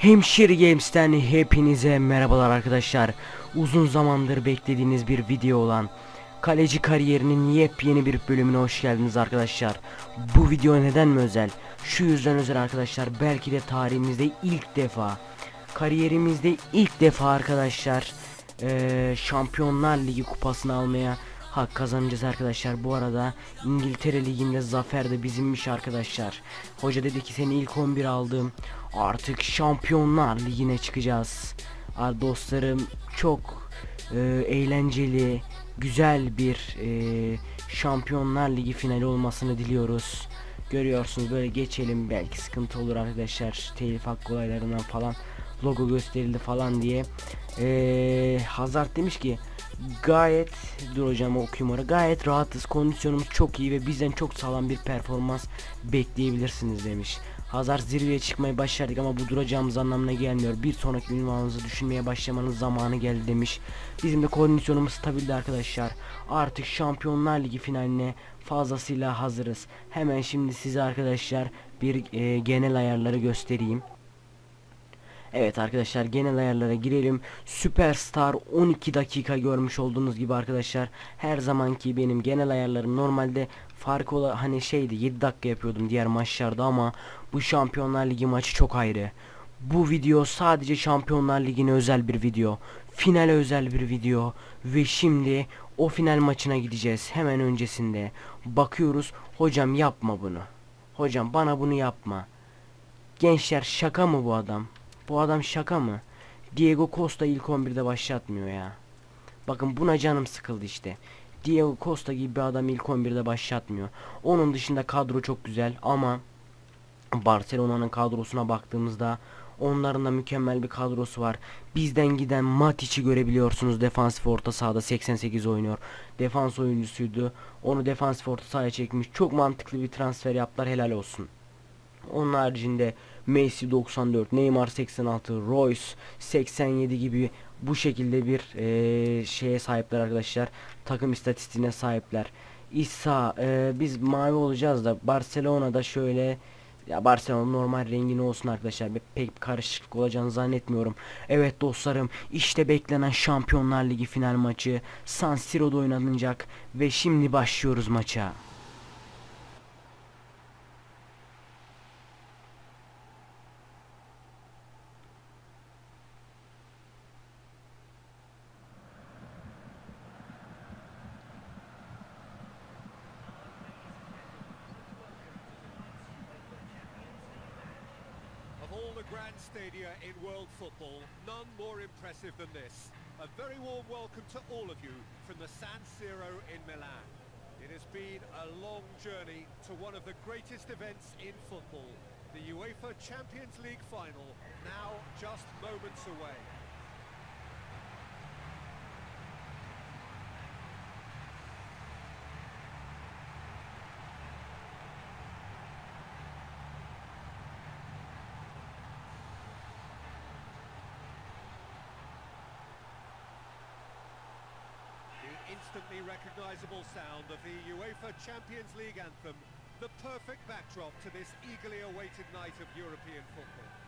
Hemşire Games'ten hepinize merhabalar arkadaşlar. Uzun zamandır beklediğiniz bir video olan Kaleci kariyerinin yepyeni bir bölümüne hoş geldiniz arkadaşlar. Bu video neden mi özel? Şu yüzden özel arkadaşlar. Belki de tarihimizde ilk defa kariyerimizde ilk defa arkadaşlar eee, Şampiyonlar Ligi kupasını almaya hak kazanacağız arkadaşlar. Bu arada İngiltere Ligi'nde zafer de bizimmiş arkadaşlar. Hoca dedi ki seni ilk 11 aldım. Artık Şampiyonlar Ligi'ne çıkacağız. Aa, dostlarım çok e, eğlenceli, güzel bir e, Şampiyonlar Ligi finali olmasını diliyoruz. Görüyorsunuz böyle geçelim belki sıkıntı olur arkadaşlar telif hakkı olaylarından falan logo gösterildi falan diye. E, Hazard demiş ki gayet dur hocam okuyayım oraya gayet rahatız kondisyonumuz çok iyi ve bizden çok sağlam bir performans bekleyebilirsiniz demiş. Hazard zirveye çıkmayı başardık ama bu duracağımız anlamına gelmiyor. Bir sonraki ünvanınızı düşünmeye başlamanın zamanı geldi demiş. Bizim de kondisyonumuz stabildi arkadaşlar. Artık Şampiyonlar Ligi finaline fazlasıyla hazırız. Hemen şimdi size arkadaşlar bir e, genel ayarları göstereyim. Evet arkadaşlar genel ayarlara girelim. Superstar 12 dakika görmüş olduğunuz gibi arkadaşlar. Her zamanki benim genel ayarlarım normalde fark ola hani şeydi 7 dakika yapıyordum diğer maçlarda ama bu Şampiyonlar Ligi maçı çok ayrı. Bu video sadece Şampiyonlar Ligi'ne özel bir video. Finale özel bir video ve şimdi o final maçına gideceğiz. Hemen öncesinde bakıyoruz. Hocam yapma bunu. Hocam bana bunu yapma. Gençler şaka mı bu adam? Bu adam şaka mı? Diego Costa ilk 11'de başlatmıyor ya. Bakın buna canım sıkıldı işte. Diego Costa gibi bir adam ilk 11'de başlatmıyor. Onun dışında kadro çok güzel ama Barcelona'nın kadrosuna baktığımızda onların da mükemmel bir kadrosu var. Bizden giden Matic'i görebiliyorsunuz. Defansif orta sahada 88 oynuyor. Defans oyuncusuydu. Onu defansif orta sahaya çekmiş. Çok mantıklı bir transfer yaptılar. Helal olsun. Onun haricinde Messi 94, Neymar 86, Royce 87 gibi bu şekilde bir eee, şeye sahipler arkadaşlar. Takım istatistiğine sahipler. İsa eee, biz mavi olacağız da Barcelona'da şöyle ya Barcelona normal rengini olsun arkadaşlar. Be- Pek bir karışıklık olacağını zannetmiyorum. Evet dostlarım işte beklenen Şampiyonlar Ligi final maçı San Siro'da oynanacak ve şimdi başlıyoruz maça. Impressive than this. A very warm welcome to all of you from the San Siro in Milan. It has been a long journey to one of the greatest events in football, the UEFA Champions League final, now just moments away. The instantly recognisable sound of the UEFA Champions League anthem, the perfect backdrop to this eagerly awaited night of European football.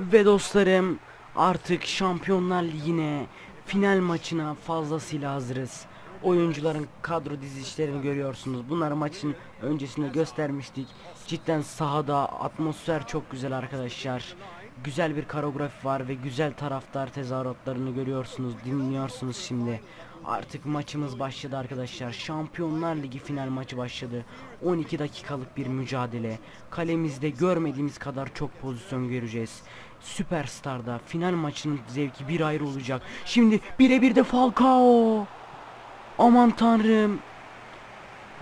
Ve dostlarım artık Şampiyonlar Ligi'ne final maçına fazlasıyla hazırız. Oyuncuların kadro dizilişlerini görüyorsunuz. Bunları maçın öncesinde göstermiştik. Cidden sahada atmosfer çok güzel arkadaşlar. Güzel bir koreografi var ve güzel taraftar tezahüratlarını görüyorsunuz, dinliyorsunuz şimdi. Artık maçımız başladı arkadaşlar. Şampiyonlar Ligi final maçı başladı. 12 dakikalık bir mücadele. Kalemizde görmediğimiz kadar çok pozisyon göreceğiz. Süperstar'da final maçının zevki bir ayrı olacak. Şimdi birebir de Falcao. Aman tanrım.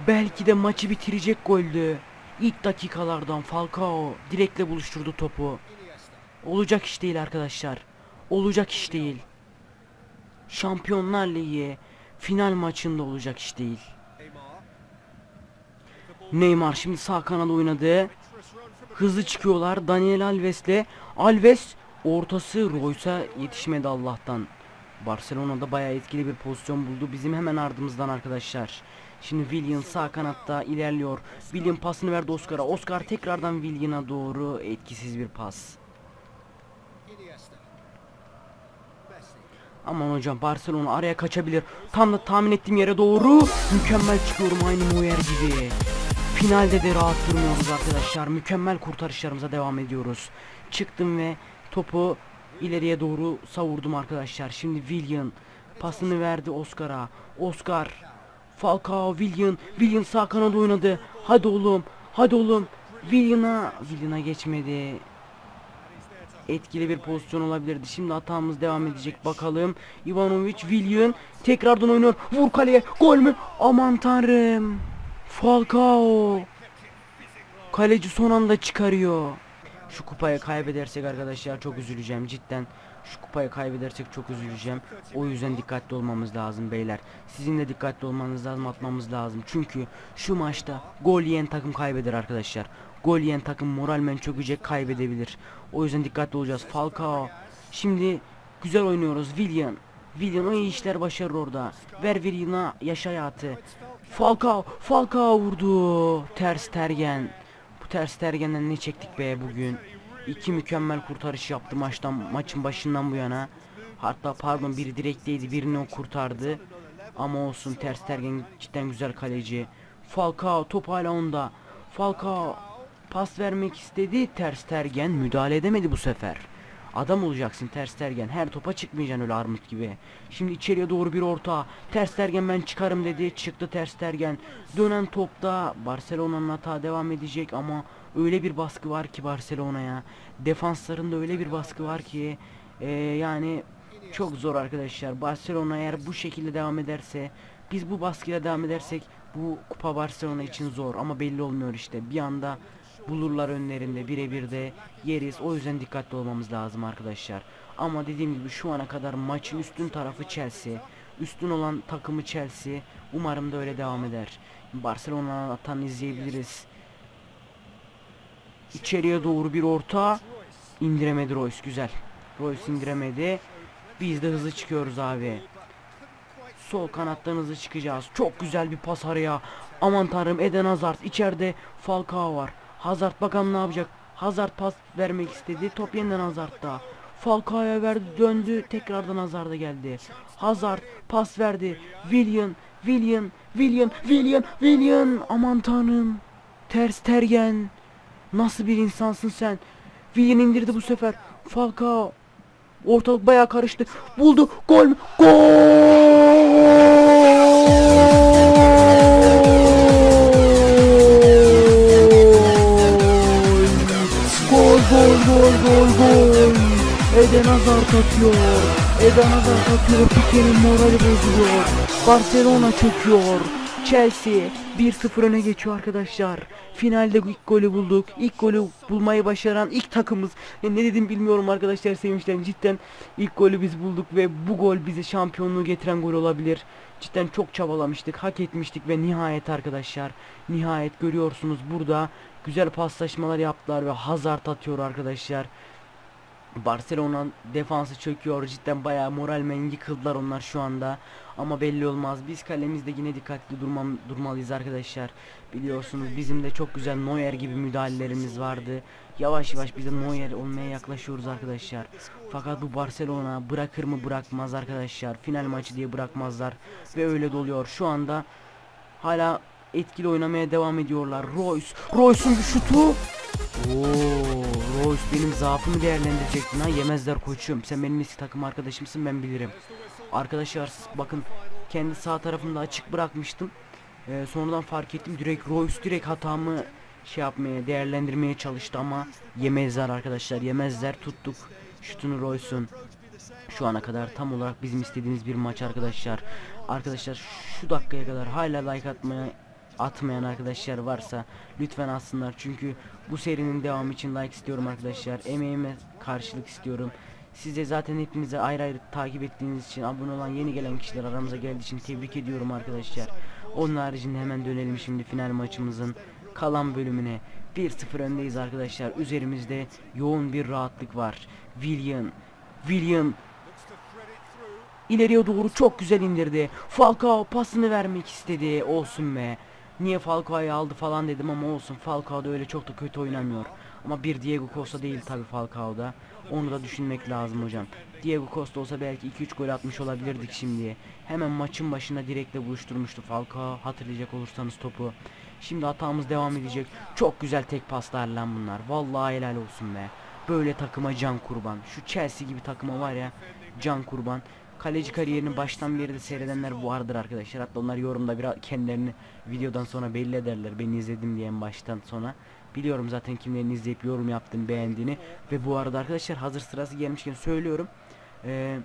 Belki de maçı bitirecek goldü. İlk dakikalardan Falcao direkle buluşturdu topu. Olacak iş değil arkadaşlar. Olacak iş değil. Şampiyonlar Ligi final maçında olacak iş değil. Neymar şimdi sağ kanada oynadı. Hızlı çıkıyorlar. Daniel Alves'le Alves ortası Royce'a yetişmedi Allah'tan. Barcelona'da bayağı etkili bir pozisyon buldu. Bizim hemen ardımızdan arkadaşlar. Şimdi Willian sağ kanatta ilerliyor. Willian pasını verdi Oscar'a. Oscar tekrardan Willian'a doğru etkisiz bir pas. Aman hocam Barcelona araya kaçabilir. Tam da tahmin ettiğim yere doğru. Mükemmel çıkıyorum aynı Neuer gibi. Finalde de rahat durmuyoruz arkadaşlar. Mükemmel kurtarışlarımıza devam ediyoruz. Çıktım ve topu ileriye doğru savurdum arkadaşlar. Şimdi Willian pasını verdi Oscar'a. Oscar Falcao Willian Willian sağ kanada oynadı. Hadi oğlum. Hadi oğlum. Willian'a Willian'a geçmedi etkili bir pozisyon olabilirdi. Şimdi hatamız devam edecek bakalım. Ivanovic, Willian tekrardan oynuyor. Vur kaleye. Gol mü? Aman tanrım. Falcao. Kaleci son anda çıkarıyor. Şu kupayı kaybedersek arkadaşlar çok üzüleceğim cidden. Şu kupayı kaybedersek çok üzüleceğim. O yüzden dikkatli olmamız lazım beyler. Sizin de dikkatli olmanız lazım, atmamız lazım. Çünkü şu maçta gol yiyen takım kaybeder arkadaşlar. Gol yiyen takım moralmen çökecek, kaybedebilir. O yüzden dikkatli olacağız. Falcao. Şimdi güzel oynuyoruz. Willian o iyi işler başarır orada. Ver Willian'a yaş hayatı. Falcao. Falcao vurdu. Ters tergen. Bu ters tergenden ne çektik be bugün. İki mükemmel kurtarış yaptı maçtan maçın başından bu yana. Hatta pardon biri direkteydi birini o kurtardı. Ama olsun ters tergen cidden güzel kaleci. Falcao top hala onda. Falcao pas vermek istedi. Ters tergen müdahale edemedi bu sefer. Adam olacaksın ters tergen. Her topa çıkmayacaksın öyle armut gibi. Şimdi içeriye doğru bir orta. Ters tergen ben çıkarım dedi. Çıktı ters tergen. Dönen topta Barcelona'nın hata devam edecek ama öyle bir baskı var ki Barcelona'ya. Defanslarında öyle bir baskı var ki eee, yani çok zor arkadaşlar. Barcelona eğer bu şekilde devam ederse biz bu baskıyla devam edersek bu kupa Barcelona için zor ama belli olmuyor işte. Bir anda bulurlar önlerinde birebir de yeriz. O yüzden dikkatli olmamız lazım arkadaşlar. Ama dediğim gibi şu ana kadar maçın üstün tarafı Chelsea. Üstün olan takımı Chelsea. Umarım da öyle devam eder. Barcelona'nın atan izleyebiliriz. İçeriye doğru bir orta. indiremedi Royce güzel. Royce indiremedi. Biz de hızlı çıkıyoruz abi. Sol kanattan hızlı çıkacağız. Çok güzel bir pas araya. Aman tanrım Eden Hazard içeride Falcao var. Hazard bakalım ne yapacak. Hazard pas vermek istedi. Top yeniden Hazard'da. Falcao'ya verdi döndü. Tekrardan Hazard'a geldi. Hazard pas verdi. Willian, Willian, Willian, Willian, Willian. Aman tanrım. Ters tergen. Nasıl bir insansın sen? Willian indirdi bu sefer. Falcao. Ortalık bayağı karıştı. Buldu. Gol mü? Gol! Gol gol gol gol gol. Eden Hazard atıyor. Eden Hazard atıyor. Pique'nin morali bozuluyor. Barcelona çöküyor. Chelsea 1-0 öne geçiyor arkadaşlar. Finalde ilk golü bulduk. İlk golü bulmayı başaran ilk takımız. Ya ne dedim bilmiyorum arkadaşlar sevinçten. Cidden ilk golü biz bulduk ve bu gol bize şampiyonluğu getiren gol olabilir. Cidden çok çabalamıştık, hak etmiştik ve nihayet arkadaşlar, nihayet görüyorsunuz burada güzel paslaşmalar yaptılar ve Hazard atıyor arkadaşlar. Barcelona defansı çöküyor cidden bayağı moralmen yıkıldılar onlar şu anda ama belli olmaz. Biz kalemizde yine dikkatli durmam, durmalıyız arkadaşlar. Biliyorsunuz bizim de çok güzel Neuer gibi müdahalelerimiz vardı. Yavaş yavaş biz de Neuer olmaya yaklaşıyoruz arkadaşlar. Fakat bu Barcelona bırakır mı bırakmaz arkadaşlar. Final maçı diye bırakmazlar. Ve öyle doluyor. Şu anda hala etkili oynamaya devam ediyorlar. Royce Royce'un bir şutu. Oo, Royce benim zaafımı değerlendirecektin ha yemezler koçum. Sen benim eski takım arkadaşımsın ben bilirim. Arkadaşlar bakın kendi sağ tarafımda açık bırakmıştım. Ee, sonradan fark ettim direkt Royce direkt hatamı şey yapmaya değerlendirmeye çalıştı ama yemezler arkadaşlar yemezler tuttuk şutunu Royce'un. Şu ana kadar tam olarak bizim istediğimiz bir maç arkadaşlar. Arkadaşlar şu dakikaya kadar hala like atmaya atmayan arkadaşlar varsa lütfen atsınlar. Çünkü bu serinin devamı için like istiyorum arkadaşlar. Emeğime karşılık istiyorum. Size zaten hepinize ayrı ayrı takip ettiğiniz için abone olan yeni gelen kişiler aramıza geldiği için tebrik ediyorum arkadaşlar. Onun haricinde hemen dönelim şimdi final maçımızın kalan bölümüne. 1-0 öndeyiz arkadaşlar. Üzerimizde yoğun bir rahatlık var. William William ileriye doğru çok güzel indirdi. Falcao pasını vermek istedi. Olsun be. Niye Falcao'yu aldı falan dedim ama olsun. Falcao da öyle çok da kötü oynamıyor. Ama bir Diego Costa değil tabi Falcao'da. Onu da düşünmek lazım hocam. Diego Costa olsa belki 2-3 gol atmış olabilirdik şimdiye. Hemen maçın başında direkle buluşturmuştu Falcao. Hatırlayacak olursanız topu. Şimdi hatamız devam edecek. Çok güzel tek paslar lan bunlar. Vallahi helal olsun be. Böyle takıma can kurban. Şu Chelsea gibi takıma var ya can kurban. Kaleci kariyerini baştan beri de seyredenler vardır arkadaşlar. Hatta onlar yorumda biraz kendilerini videodan sonra belli ederler. Beni izledim diyen baştan sonra. Biliyorum zaten kimlerin izleyip yorum yaptığını beğendiğini. Ve bu arada arkadaşlar hazır sırası gelmişken söylüyorum. Ee,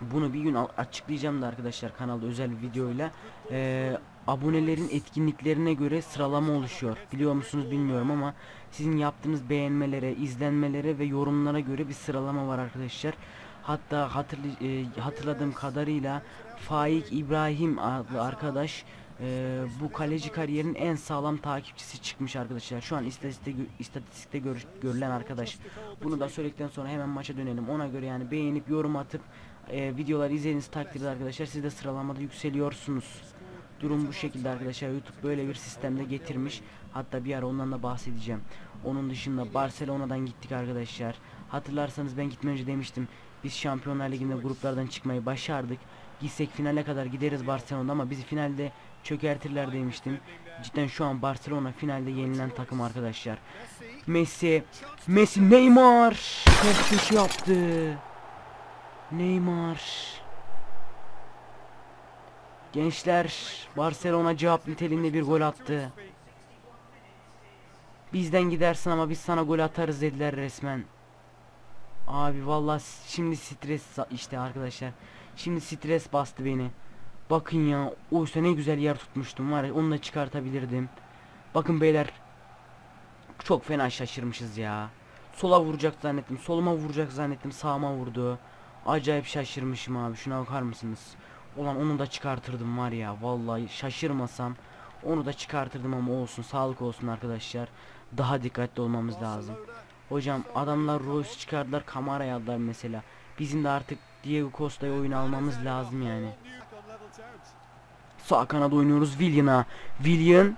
bunu bir gün açıklayacağım da arkadaşlar kanalda özel bir videoyla. Ee, abonelerin etkinliklerine göre sıralama oluşuyor. Biliyor musunuz bilmiyorum ama sizin yaptığınız beğenmelere, izlenmelere ve yorumlara göre bir sıralama var arkadaşlar. Hatta hatırlı, e, hatırladığım kadarıyla Faik İbrahim adlı arkadaş e, bu kaleci kariyerin en sağlam takipçisi çıkmış arkadaşlar. Şu an istatistikte, istatistikte gör- görülen arkadaş. Bunu da söyledikten sonra hemen maça dönelim. Ona göre yani beğenip yorum atıp e, videoları izlediğiniz takdirde arkadaşlar siz de sıralamada yükseliyorsunuz. Durum bu şekilde arkadaşlar. YouTube böyle bir sistemde getirmiş. Hatta bir ara ondan da bahsedeceğim. Onun dışında Barcelona'dan gittik arkadaşlar. Hatırlarsanız ben gitmeden önce demiştim. Biz Şampiyonlar Ligi'nde gruplardan çıkmayı başardık. Gitsek finale kadar gideriz Barcelona'da ama bizi finalde çökertirler demiştim. Cidden şu an Barcelona finalde yenilen takım arkadaşlar. Messi, Messi, Neymar çok kötü yaptı. Neymar. Gençler Barcelona cevap niteliğinde bir gol attı. Bizden gidersin ama biz sana gol atarız dediler resmen. Abi vallahi şimdi stres işte arkadaşlar. Şimdi stres bastı beni. Bakın ya oysa ne güzel yer tutmuştum var ya onu da çıkartabilirdim. Bakın beyler. Çok fena şaşırmışız ya. Sola vuracak zannettim. Soluma vuracak zannettim. Sağıma vurdu. Acayip şaşırmışım abi. Şuna bakar mısınız? Ulan onu da çıkartırdım var ya. Vallahi şaşırmasam onu da çıkartırdım ama olsun. Sağlık olsun arkadaşlar. Daha dikkatli olmamız lazım. Hocam adamlar Royce çıkardılar. Kamara'yı aldılar mesela. Bizim de artık Diego Costa'yı oyuna almamız lazım yani. Sağ kanada oynuyoruz Willian'a. Willian.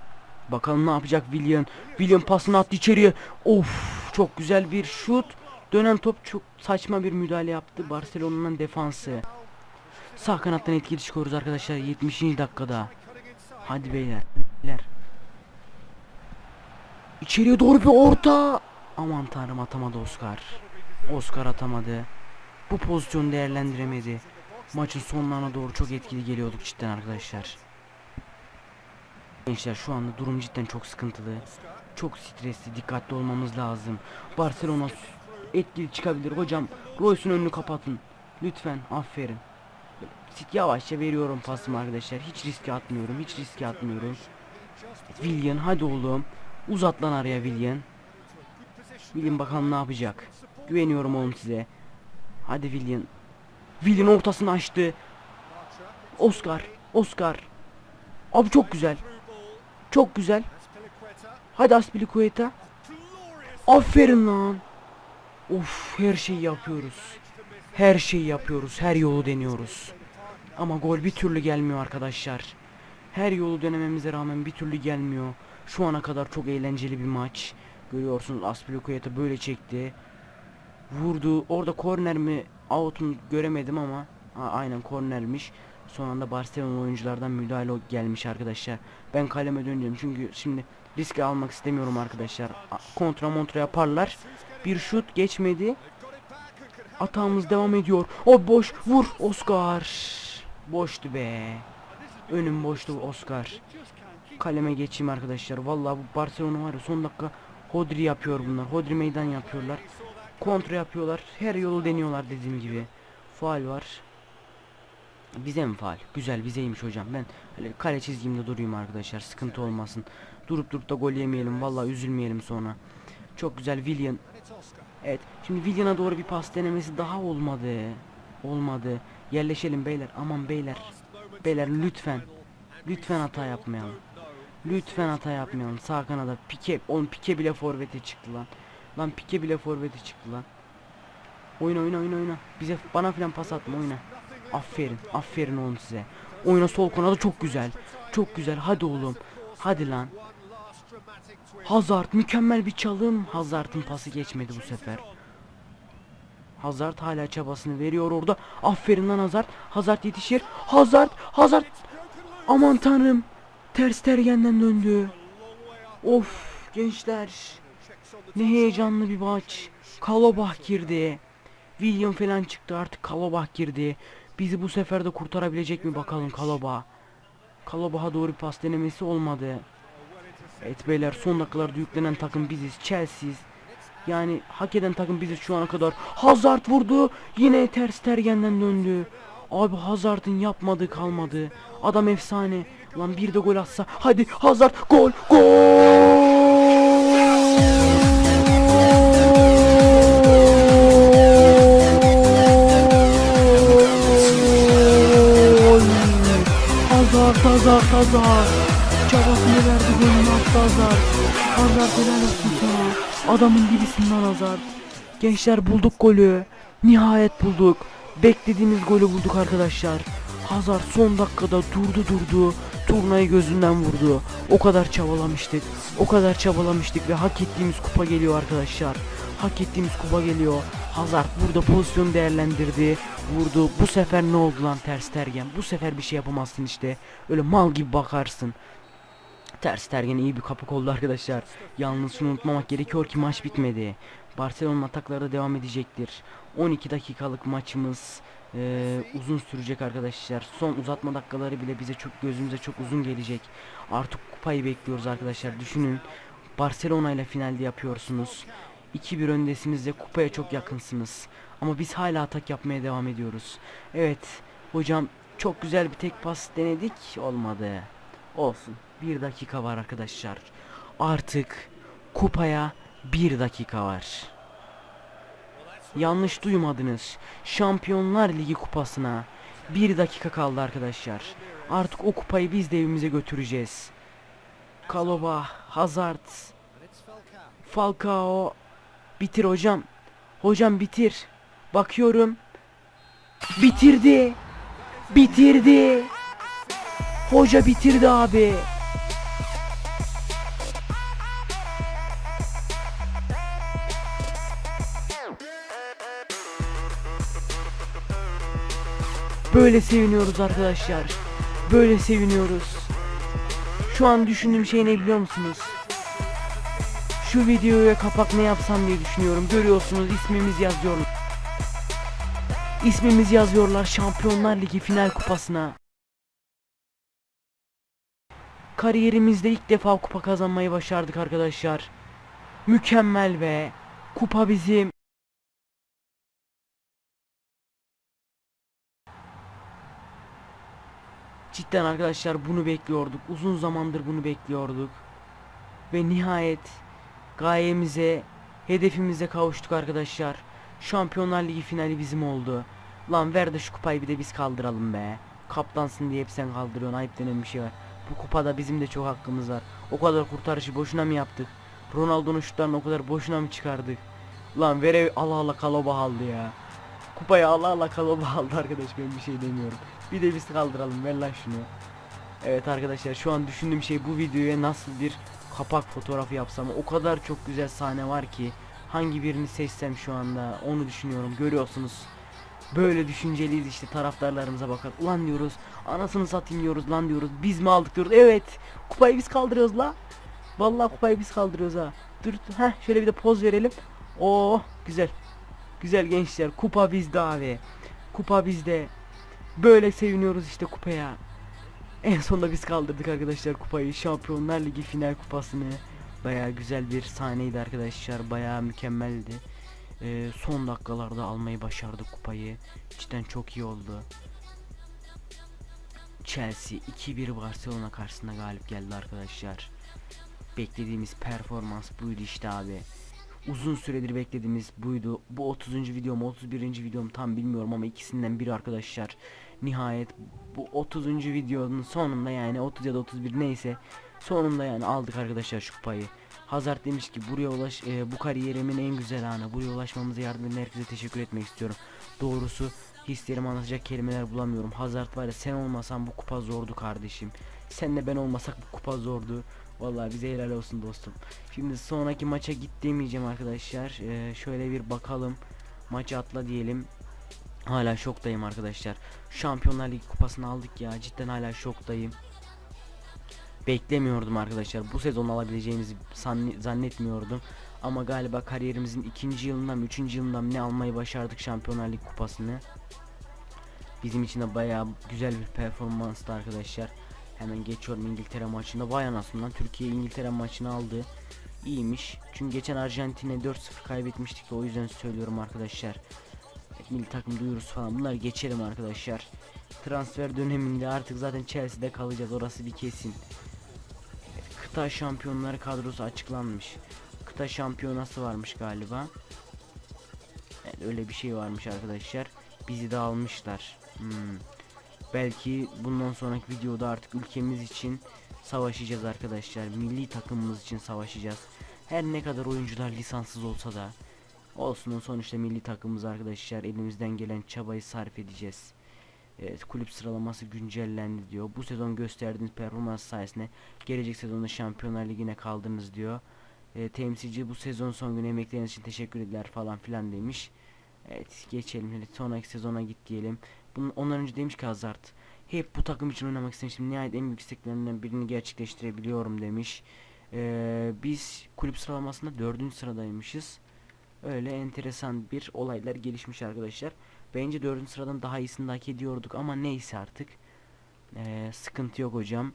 Bakalım ne yapacak Willian. Willian pasını attı içeriye. Of çok güzel bir şut. Dönen top çok saçma bir müdahale yaptı. Barcelona'nın defansı. Sağ kanattan etkili çıkıyoruz arkadaşlar 70. dakikada. Hadi beyler. beyler. İçeriye doğru bir orta. Aman tanrım atamadı Oscar. Oscar atamadı. Bu pozisyonu değerlendiremedi. Maçın sonlarına doğru çok etkili geliyorduk cidden arkadaşlar. Gençler şu anda durum cidden çok sıkıntılı. Çok stresli, dikkatli olmamız lazım. Barcelona etkili çıkabilir. Hocam Royce'un önünü kapatın. Lütfen aferin. Yavaşça veriyorum pasımı arkadaşlar. Hiç riske atmıyorum. Hiç riske atmıyorum. Willian hadi oğlum. Uzat lan araya Willian. Willian bakalım ne yapacak. Güveniyorum oğlum size. Hadi Willian. Willian ortasını açtı. Oscar. Oscar. Abi çok güzel. Çok güzel. Hadi Aspilicueta. Aferin lan. Of her şeyi yapıyoruz. Her şeyi yapıyoruz. Her yolu deniyoruz. Ama gol bir türlü gelmiyor arkadaşlar. Her yolu denememize rağmen bir türlü gelmiyor. Şu ana kadar çok eğlenceli bir maç. Görüyorsunuz Aspilicueta böyle çekti. Vurdu. Orada korner mi out'un göremedim ama ha, aynen kornermiş. Son anda Barcelona oyunculardan müdahale gelmiş arkadaşlar. Ben kaleme döneceğim çünkü şimdi riske almak istemiyorum arkadaşlar. Kontra montra yaparlar. Bir şut geçmedi. Atağımız devam ediyor. O boş vur Oscar. Boştu be. Önüm boştu Oscar. Kaleme geçeyim arkadaşlar. Vallahi bu Barcelona var ya son dakika Hodri yapıyor bunlar. Hodri meydan yapıyorlar. Kontra yapıyorlar. Her yolu deniyorlar dediğim gibi. Faal var. Bize mi faal? Güzel bizeymiş hocam. Ben öyle kale çizgimde durayım arkadaşlar. Sıkıntı olmasın. Durup durup da gol yemeyelim. Vallahi üzülmeyelim sonra. Çok güzel William. Evet. Şimdi William'a doğru bir pas denemesi daha olmadı. Olmadı. Yerleşelim beyler. Aman beyler. Beyler lütfen. Lütfen hata yapmayalım. Lütfen hata yapmayalım. Sağ kanada Pike. Oğlum Pike bile forvete çıktı lan. Lan Pike bile forvete çıktı lan. Oyna oyna oyna oyna. Bize bana falan pas atma oyna. Aferin. Aferin oğlum size. Oyna sol kanada çok güzel. Çok güzel. Hadi oğlum. Hadi lan. Hazard mükemmel bir çalım. Hazard'ın pası geçmedi bu sefer. Hazard hala çabasını veriyor orada. Aferin lan Hazard. Hazard yetişir. Hazard. Hazard. Aman tanrım. Ters tergenden döndü. Of gençler. Ne heyecanlı bir maç. Kalobah girdi. William falan çıktı artık Kalobah girdi. Bizi bu sefer de kurtarabilecek mi bakalım Kalobah. Kalobah'a doğru pas denemesi olmadı. Evet beyler son dakikalarda yüklenen takım biziz. Chelsea'yiz. Yani hak eden takım biziz şu ana kadar. Hazard vurdu. Yine ters tergenden döndü. Abi Hazard'ın yapmadığı kalmadı. Adam efsane. Lan bir de gol atsa. Hadi Hazard gol gol. Hazard. Çabasını verdi golünü attı Hazard. Hazard helal olsun sana. Adamın dibisinden Hazard. Gençler bulduk golü. Nihayet bulduk. Beklediğimiz golü bulduk arkadaşlar. Hazard son dakikada durdu durdu. Turnayı gözünden vurdu. O kadar çabalamıştık. O kadar çabalamıştık ve hak ettiğimiz kupa geliyor arkadaşlar. Hak ettiğimiz kupa geliyor. Hazard burada pozisyon değerlendirdi. Vurdu. Bu sefer ne oldu lan ters tergen? Bu sefer bir şey yapamazsın işte. Öyle mal gibi bakarsın. Ters tergen iyi bir kapı oldu arkadaşlar. Yalnız unutmamak gerekiyor ki maç bitmedi. Barcelona'nın atakları devam edecektir. 12 dakikalık maçımız eee, uzun sürecek arkadaşlar. Son uzatma dakikaları bile bize çok gözümüze çok uzun gelecek. Artık kupayı bekliyoruz arkadaşlar. Düşünün. Barcelona ile finalde yapıyorsunuz. 2-1 öndesiniz ve kupaya çok yakınsınız. Ama biz hala atak yapmaya devam ediyoruz. Evet. Hocam çok güzel bir tek pas denedik. Olmadı. Olsun. Bir dakika var arkadaşlar. Artık kupaya bir dakika var. Yanlış duymadınız. Şampiyonlar Ligi kupasına bir dakika kaldı arkadaşlar. Artık o kupayı biz de evimize götüreceğiz. Kaloba, Hazard, Falcao. Bitir hocam. Hocam bitir. Bakıyorum. Bitirdi. Bitirdi. Hoca bitirdi abi. Böyle seviniyoruz arkadaşlar. Böyle seviniyoruz. Şu an düşündüğüm şey ne biliyor musunuz? Şu videoya kapak ne yapsam diye düşünüyorum. Görüyorsunuz ismimiz yazıyorlar. İsmimiz yazıyorlar Şampiyonlar Ligi final kupasına. Kariyerimizde ilk defa kupa kazanmayı başardık arkadaşlar. Mükemmel be. Kupa bizim. Cidden arkadaşlar bunu bekliyorduk. Uzun zamandır bunu bekliyorduk. Ve nihayet gayemize, hedefimize kavuştuk arkadaşlar. Şampiyonlar Ligi finali bizim oldu. Lan ver de şu kupayı bir de biz kaldıralım be. Kaptansın diye hep sen kaldırıyorsun. Ayıp denen bir şey var. Bu kupada bizim de çok hakkımız var. O kadar kurtarışı boşuna mı yaptık? Ronaldo'nun şutlarını o kadar boşuna mı çıkardık? Lan vere Allah Allah kaloba aldı ya. Kupayı Allah Allah kaloba aldı arkadaş ben bir şey demiyorum. Bir de biz kaldıralım ver lan şunu. Evet arkadaşlar şu an düşündüğüm şey bu videoya nasıl bir kapak fotoğrafı yapsam o kadar çok güzel sahne var ki hangi birini seçsem şu anda onu düşünüyorum görüyorsunuz. Böyle düşünceliyiz işte taraftarlarımıza bakar. Ulan diyoruz anasını satayım diyoruz lan diyoruz biz mi aldık diyoruz. Evet kupayı biz kaldırıyoruz la. Vallahi kupayı biz kaldırıyoruz ha. Dur ha şöyle bir de poz verelim. Oo güzel. Güzel gençler kupa bizde abi. Kupa bizde. Böyle seviniyoruz işte kupaya. En sonunda biz kaldırdık arkadaşlar kupayı. Şampiyonlar Ligi final kupasını. Baya güzel bir sahneydi arkadaşlar. Baya mükemmeldi. Ee, son dakikalarda almayı başardık kupayı. Cidden çok iyi oldu. Chelsea 2-1 Barcelona karşısında galip geldi arkadaşlar. Beklediğimiz performans buydu işte abi. Uzun süredir beklediğimiz buydu. Bu 30. videom 31. videom tam bilmiyorum ama ikisinden biri arkadaşlar. Nihayet bu 30. videonun sonunda yani 30 ya da 31 neyse sonunda yani aldık arkadaşlar şu kupayı. Hazard demiş ki buraya ulaş e, bu kariyerimin en güzel anı. Buraya ulaşmamıza yardım eden herkese teşekkür etmek istiyorum. Doğrusu hislerimi anlatacak kelimeler bulamıyorum. Hazard var ya sen olmasan bu kupa zordu kardeşim. Sen de ben olmasak bu kupa zordu. Vallahi bize helal olsun dostum. Şimdi sonraki maça git demeyeceğim arkadaşlar. Ee, şöyle bir bakalım. Maçı atla diyelim. Hala şoktayım arkadaşlar. Şampiyonlar Ligi kupasını aldık ya. Cidden hala şoktayım. Beklemiyordum arkadaşlar. Bu sezon alabileceğimizi zannetmiyordum. Ama galiba kariyerimizin ikinci yılından mı, üçüncü yılından mı ne almayı başardık Şampiyonlar Ligi kupasını. Bizim için de bayağı güzel bir performanstı arkadaşlar. Hemen geçiyorum İngiltere maçında. Vay anasından Türkiye İngiltere maçını aldı. İyiymiş. Çünkü geçen Arjantin'e 4-0 kaybetmiştik. O yüzden söylüyorum arkadaşlar. Milli takım duyurusu falan. Bunları geçelim arkadaşlar. Transfer döneminde artık zaten Chelsea'de kalacağız. Orası bir kesin. Kıta şampiyonları kadrosu açıklanmış. Kıta şampiyonası varmış galiba. Evet, öyle bir şey varmış arkadaşlar. Bizi de almışlar. Hmm. Belki bundan sonraki videoda artık ülkemiz için savaşacağız arkadaşlar. Milli takımımız için savaşacağız. Her ne kadar oyuncular lisanssız olsa da olsun sonuçta milli takımımız arkadaşlar. Elimizden gelen çabayı sarf edeceğiz. Evet kulüp sıralaması güncellendi diyor. Bu sezon gösterdiğiniz performans sayesinde gelecek sezonda Şampiyonlar Ligi'ne kaldınız diyor. E, temsilci bu sezon son günü emekleriniz için teşekkür ederler falan filan demiş. Evet geçelim hadi sonraki sezona git diyelim. Bunun ondan önce demiş ki Hazard hep bu takım için oynamak istemiştim. Nihayet en büyük isteklerinden birini gerçekleştirebiliyorum demiş. Ee, biz kulüp sıralamasında dördüncü sıradaymışız. Öyle enteresan bir olaylar gelişmiş arkadaşlar. Bence dördüncü sıradan daha iyisini hak ediyorduk ama neyse artık. Ee, sıkıntı yok hocam.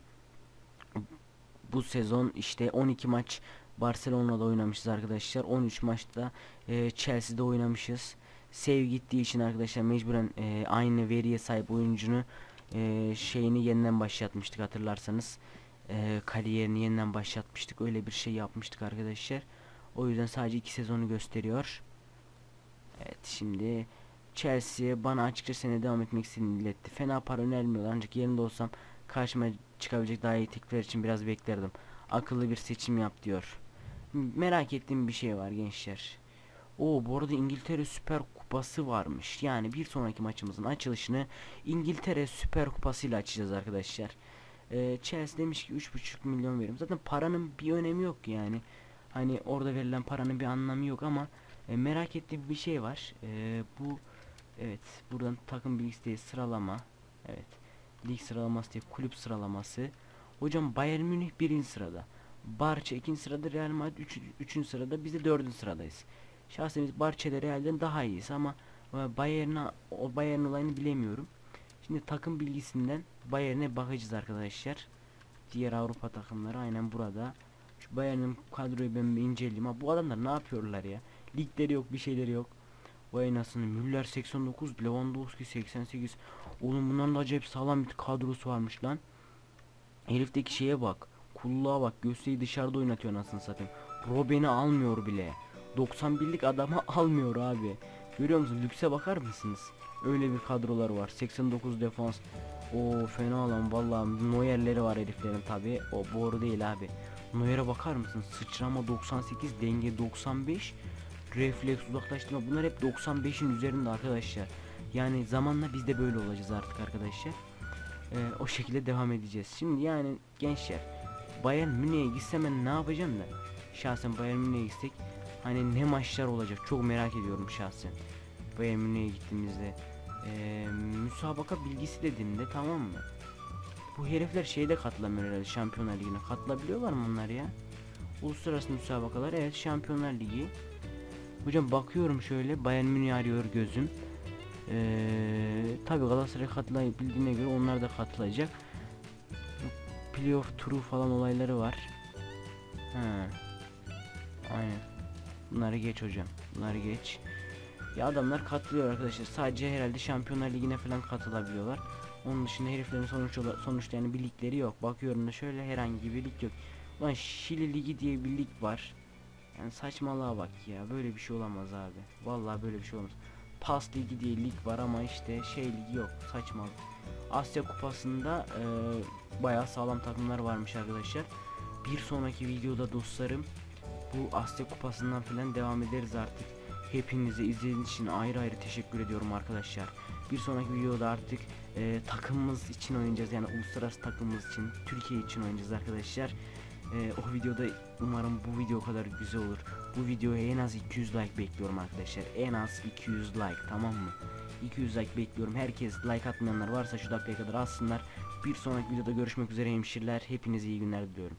Bu sezon işte 12 maç Barcelona'da oynamışız arkadaşlar. 13 maçta e, Chelsea'de oynamışız. Sev gittiği için arkadaşlar mecburen e, aynı veriye sahip oyuncunu e, şeyini yeniden başlatmıştık hatırlarsanız. E, kariyerini yeniden başlatmıştık. Öyle bir şey yapmıştık arkadaşlar. O yüzden sadece iki sezonu gösteriyor. Evet şimdi Chelsea bana açıkça sene devam etmek istediğini iletti. Fena para önermiyor ancak yerinde olsam karşıma çıkabilecek daha iyi teklifler için biraz beklerdim. Akıllı bir seçim yap diyor. Merak ettiğim bir şey var gençler. O bu arada İngiltere Süper Kupası varmış. Yani bir sonraki maçımızın açılışını İngiltere Süper Kupası ile açacağız arkadaşlar. Ee, Chelsea demiş ki 3,5 milyon verim. Zaten paranın bir önemi yok yani. Hani orada verilen paranın bir anlamı yok ama e, merak ettiğim bir şey var. E, bu evet buradan takım bilgisi sıralama. Evet. Lig sıralaması diye kulüp sıralaması. Hocam Bayern Münih birinci sırada. Barça ikinci sırada Real Madrid üç, üçüncü sırada biz de dördüncü sıradayız. Şahsen biz Barça ile Real'den daha iyiyiz ama e, Bayern'a o Bayern olayını bilemiyorum. Şimdi takım bilgisinden Bayern'e bakacağız arkadaşlar. Diğer Avrupa takımları aynen burada. Şu Bayern'in kadroyu ben bir inceleyeyim. Ha, bu adamlar ne yapıyorlar ya? Ligleri yok, bir şeyleri yok. Vay nasıl Müller 89, Lewandowski 88. Oğlum bunların da acayip sağlam bir kadrosu varmış lan. Herifteki şeye bak. Kulluğa bak. Göğsü'yü dışarıda oynatıyor anasını satayım. Robben'i almıyor bile. 91'lik adamı almıyor abi. Görüyor musun? Lükse bakar mısınız? Öyle bir kadrolar var. 89 defans. O fena lan vallahi Neuer'leri var heriflerin tabi. O boru değil abi. Neuer'e bakar mısın? Sıçrama 98, denge 95, refleks uzaklaştırma bunlar hep 95'in üzerinde arkadaşlar. Yani zamanla biz de böyle olacağız artık arkadaşlar. Ee, o şekilde devam edeceğiz. Şimdi yani gençler Bayern Münih'e gitsem ben ne yapacağım da? Şahsen Bayern Münih'e gitsek hani ne maçlar olacak çok merak ediyorum şahsen. Bayern Münih'e gittiğimizde ee, müsabaka bilgisi dediğimde tamam mı? Bu herifler şeyde katılamıyor herhalde Şampiyonlar Ligi'ne. Katılabiliyorlar mı onlar ya? Uluslararası müsabakalar evet Şampiyonlar Ligi. Hocam bakıyorum şöyle Bayern Münih arıyor gözüm. Ee, tabii Galatasaray katılabildiğine göre onlar da katılacak. Playoff turu falan olayları var. Ha. Aynen. Bunları geç hocam. Bunları geç. Ya adamlar katılıyor arkadaşlar. Sadece herhalde Şampiyonlar Ligi'ne falan katılabiliyorlar. Onun dışında heriflerin sonuç ola- sonuçta yani bir ligleri yok. Bakıyorum da şöyle herhangi bir lig yok. Ulan Şili Ligi diye bir lig var. Yani saçmalığa bak ya. Böyle bir şey olamaz abi. Vallahi böyle bir şey olamaz. Pas Ligi diye lig var ama işte şey ligi yok. Saçmalık. Asya Kupası'nda eee bayağı sağlam takımlar varmış arkadaşlar. Bir sonraki videoda dostlarım bu Asya Kupası'ndan falan devam ederiz artık. Hepinize izlediğiniz için ayrı ayrı teşekkür ediyorum arkadaşlar. Bir sonraki videoda artık eee, takımımız için oynayacağız yani uluslararası takımımız için Türkiye için oynayacağız arkadaşlar. Eee, o videoda umarım bu video kadar güzel olur. Bu videoya en az 200 like bekliyorum arkadaşlar. En az 200 like tamam mı? 200 like bekliyorum. Herkes like atmayanlar varsa şu dakikaya kadar alsınlar. Bir sonraki videoda görüşmek üzere hemşirler. Hepinize iyi günler diliyorum.